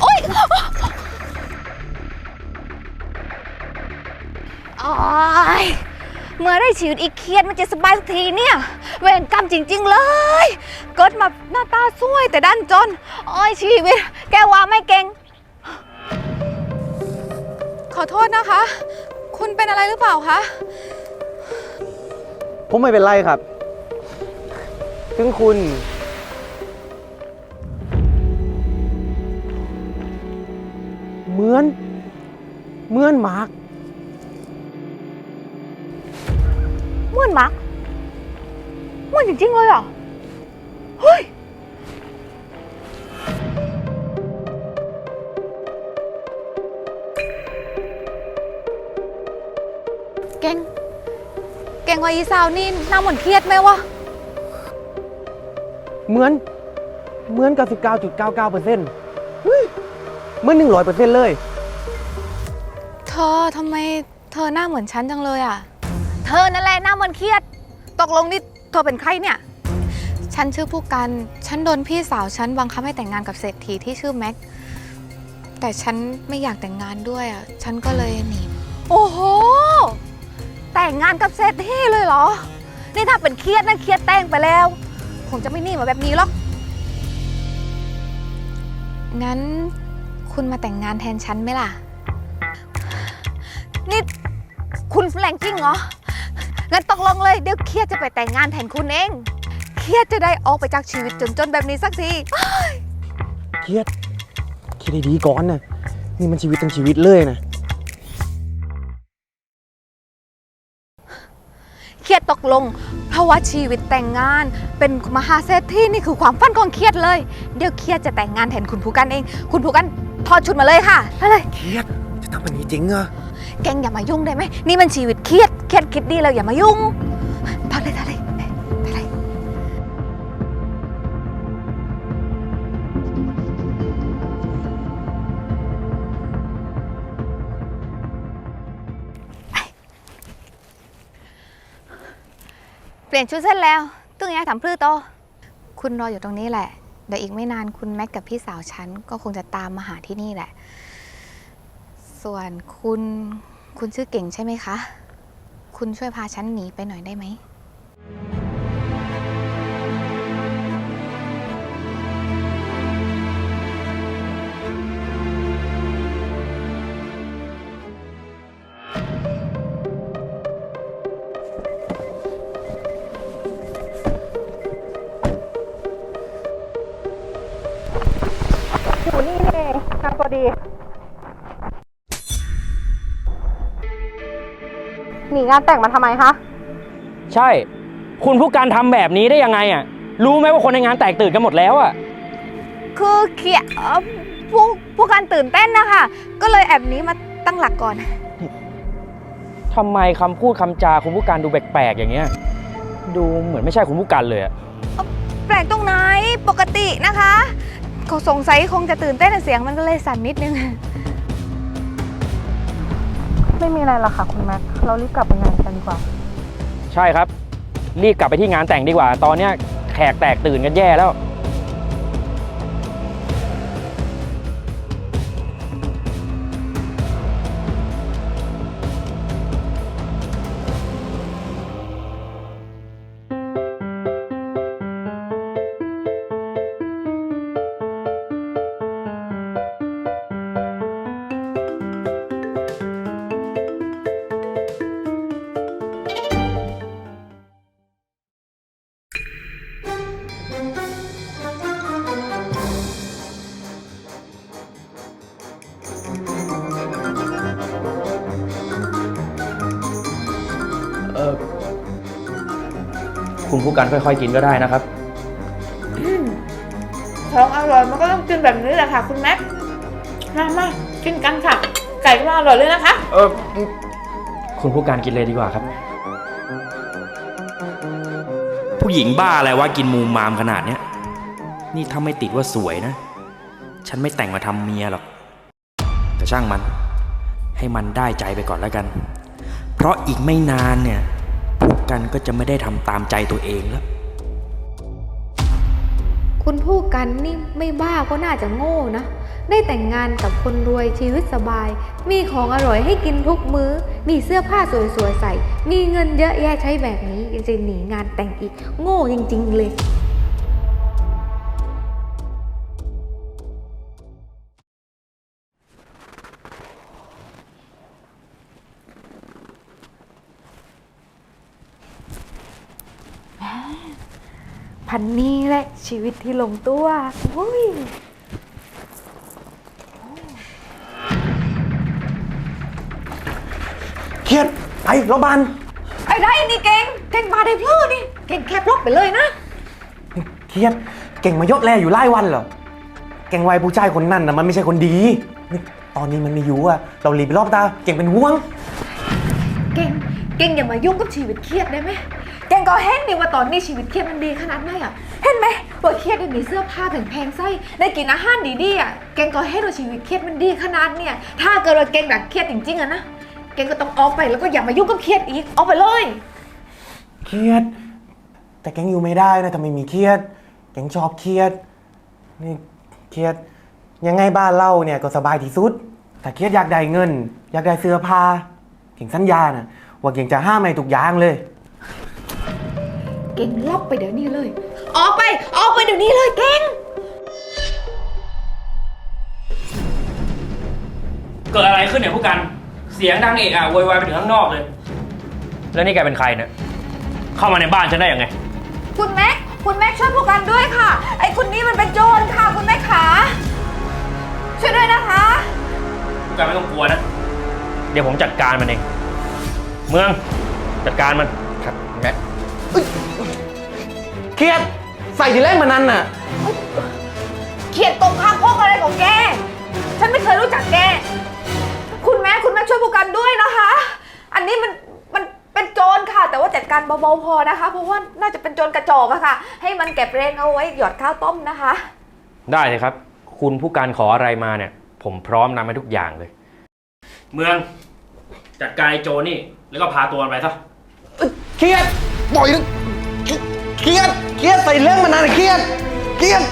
โอ๊ยโอ๊ยเมื่อได้ชีวิตอีกเครียดมันจะสบายสักทีเนี่ย เวรกรรมจริง ๆ เลย เกิดมาหน้าตาสวยแต่ด้านจน โอ้ยชีวิต แกว่าไม่เก่ง ขอโทษนะคะ คุณเป็นอะไรหรือเปล่าคะ ผมไม่เป็นไรครับ ถึงคุณ มือนเหมือนหมากม่วนมักม่วนจริงๆเลยเหรอ เฮ้ย เก่ง เก่งว่าอีสาวนี่หน้าเหมือนเครียดไหมวะ เหมือนเหมือนกับ19.99เปอร์เซ็นต์ เหมือน100เปอร์เซ็นต์เลย เธอทำไมเธอหน้าเหมือนฉันจังเลยอะ เธอนั่นแหละหน้าเหมือนเครียด ตกลงนี่เธอเป็นใครเนี่ย ฉันชื่อผู้กัน ฉันโดนพี่สาวฉันบังคับให้แต่งงานกับเศรษฐีที่ชื่อแม็ก แต่ฉันไม่อยากแต่งงานด้วยอะ ฉันก็เลยหนี โอ้โห แต่งงานกับเศรษฐีเลยเหรอ นี่ถ้าเป็นเครียดนั่นเครียดแต่งไปแล้ว คงจะไม่นิ่มาแบบนี้หรอก งั้น คุณมาแต่งงานแทนฉันไหมล่ะ นี่ คุณแรงจริงเหรอ งั้นตกลงเลย เดี๋ยวเครียดจะไปแต่งงานแทนคุณเอง เครียดจะได้ออกไปจากชีวิตจนๆแบบนี้สักที เครียดคิดให้ดีก่อนนะนี่มันชีวิตทั้งชีวิตเลยนะ เครียดตกลง เพราะว่าชีวิตแต่งงานเป็นมหาเศรษฐีนี่คือความฝันของเครียดเลย เดี๋ยวเครียดจะแต่งงานแทนคุณผู้กันเอง คุณผู้กัน ถอดชุดมาเลยค่ะไปเลยเครียดจะทำแบบนี้จริงเหรอแกงอย่ามายุ่งได้ไหมนี่มันชีวิตเครียดเครียดคิดดีแล้วอย่ามายุ่งถอดเลยถอดเลยถอดเลยเปลี่ยนชุดเสร็จแล้วตึ้งยายทำพลื้อโตอคุณรออยู่ตรงนี้แหละ เดี๋ยวอีกไม่นานคุณแม็กกับพี่สาวฉันก็คงจะตามมาหาที่นี่แหละ ส่วนคุณคุณชื่อเก่งใช่ไหมคะ คุณช่วยพาฉันหนีไปหน่อยได้ไหม หนีงานแต่งมาทำไมคะ ใช่ คุณผู้การทำแบบนี้ได้ยังไงอะ รู้ไหมว่าคนในงานแตกตื่นกันหมดแล้วอะ คือเขียเอ่อพวกพวกการตื่นเต้นนะคะ ก็เลยแอบหนี้มาตั้งหลักก่อน ทำไมคำพูดคำจาคุณผู้การดูแปลกๆอย่างเงี้ย ดูเหมือนไม่ใช่คุณผู้การเลยอะแปลกตรงไหนปกตินะคะ เขาสงสัยคงจะตื่นเต้นเสียงมันก็เลยสั่นนิดนึง ไม่มีอะไรหรอกค่ะคุณแม็ก เรารีบกลับไปงานกันดีกว่า ใช่ครับ รีบกลับไปที่งานแต่งดีกว่า ตอนเนี้ยแขกแตกตื่นกันแย่แล้ว คุณผู้การค่อย ๆ กินก็ได้นะครับ ของอร่อยมันก็ต้องกินแบบนี้แหละค่ะ คุณแม็กมามากินกันค่ะ ไก่ก็อร่อยเลยนะคะ เออคุณผู้การกินเลยดีกว่าครับ ผู้หญิงบ้าอะไรวะกินมูมามขนาดเนี้ย นี่ถ้าไม่ติดว่าสวยนะ ฉันไม่แต่งมาทำเมียหรอก แต่ช่างมัน ให้มันได้ใจไปก่อนแล้วกัน เพราะอีกไม่นานเนี่ยพว กันก็จะไม่ได้ทำตามใจตัวเองแล้ว คุณพูดกันนี่ไม่บ้าก็น่าจะโง่นะ ได้แต่งงานกับคนรวยชีวิตสบาย มีของอร่อยให้กินทุกมื้อ มีเสื้อผ้าสวยๆใส่ มีเงินเยอะแยะใช้แบบนี้ยังจะหนีงานแต่งอีก โง่จริง ๆ เลย พันนี้แหละชีวิตที่ลงตัวอุ้ยเครียดไปรถบันไอ้ได้นี่เก่งเก่งมาได้พลื้นี่เก่งแคบล็อกไปเลยนะเครียดเก่งมายศแลอยู่ไล่วันเหรอเก่งไวผู้ชายคนนั้นนะมันไม่ใช่คนดีนี่ตอนนี้มันไม่อยู่อะเราหลีบไปรอบตาเก่งเป็นห่วง เก่งเก่งอย่ามายุ่งกับชีวิตเครียดได้ไหม เก่งก็เห็นดิว่าตอนนี้ชีวิตเครียดมันดีขนาดไหนอะ เห็นไหมว่าเครียดได้มีเสื้อผ้าถึงแพงๆใส่ได้กินอาหารดีๆอะเก่งก็เห็นว่าชีวิตเครียดมันดีขนาดเนี่ย ถ้าเกิดว่าเก่งแบบเครียดจริงๆอะนะเก่งก็ต้องออกไปแล้วก็อย่ามายุ่งกับเครียดอีก ออกไปเลย เครียด แต่แกงอยู่ไม่ได้นะถ้าไม่มีเครียด แกงชอบเครียด นี่เครียด ยังไงบ้านเล่าเนี่ยก็สบายที่สุด แต่เครียดอยากได้เงิน อยากได้เสื้อผ้าเก่งสัญญานะว่าเก่งจะห้ามไม่ทุกอย่างเลย เก่งล็อกไปเดี๋ยวนี้เลย ออกไปออกไปเดี๋ยวนี้เลยเก่ง เกิดอะไรขึ้นเนี่ยผู้กัน เสียงดังเอะอะโวยวายไปถึงข้างนอกเลย แล้วนี่แกเป็นใครเนี่ย เข้ามาในบ้านฉันได้ยังไง คุณแม็ก คุณแม็กช่วยพวกกันด้วยค่ะ ไอ้คนนี้มันเป็นโจรค่ะ คุณแม็กขาช่วยด้วยนะคะ ผู้กันไม่ต้องกลัวนะ เดี๋ยวผมจัดการมันเอง เมืองจัดการมัน ครับแม่ เครียดใส่ที่แรกมานั้นน่ะ เขียนตรงข้างพกอะไรของแก ฉันไม่เคยรู้จักแก คุณแม่คุณแม่ช่วยพวกกันด้วยนะคะ อันนี้มันมันเป็นโจรค่ะ แต่ว่าจัดการเบาๆพอนะคะ เพราะว่าน่าจะเป็นโจรกระจอกอะค่ะ ให้มันเก็บแรงเอาไว้หยอดข้าวต้มนะคะ ได้เลยครับ คุณผู้การขออะไรมาเนี่ย ผมพร้อมนำให้ทุกอย่างเลย เมืองจัดการไอ้โจนี่ แล้วก็พาตัวมันไปซะ เครียดปล่อยนะ เครียด เครียดใส่เรื่องมานานเครียด เครียด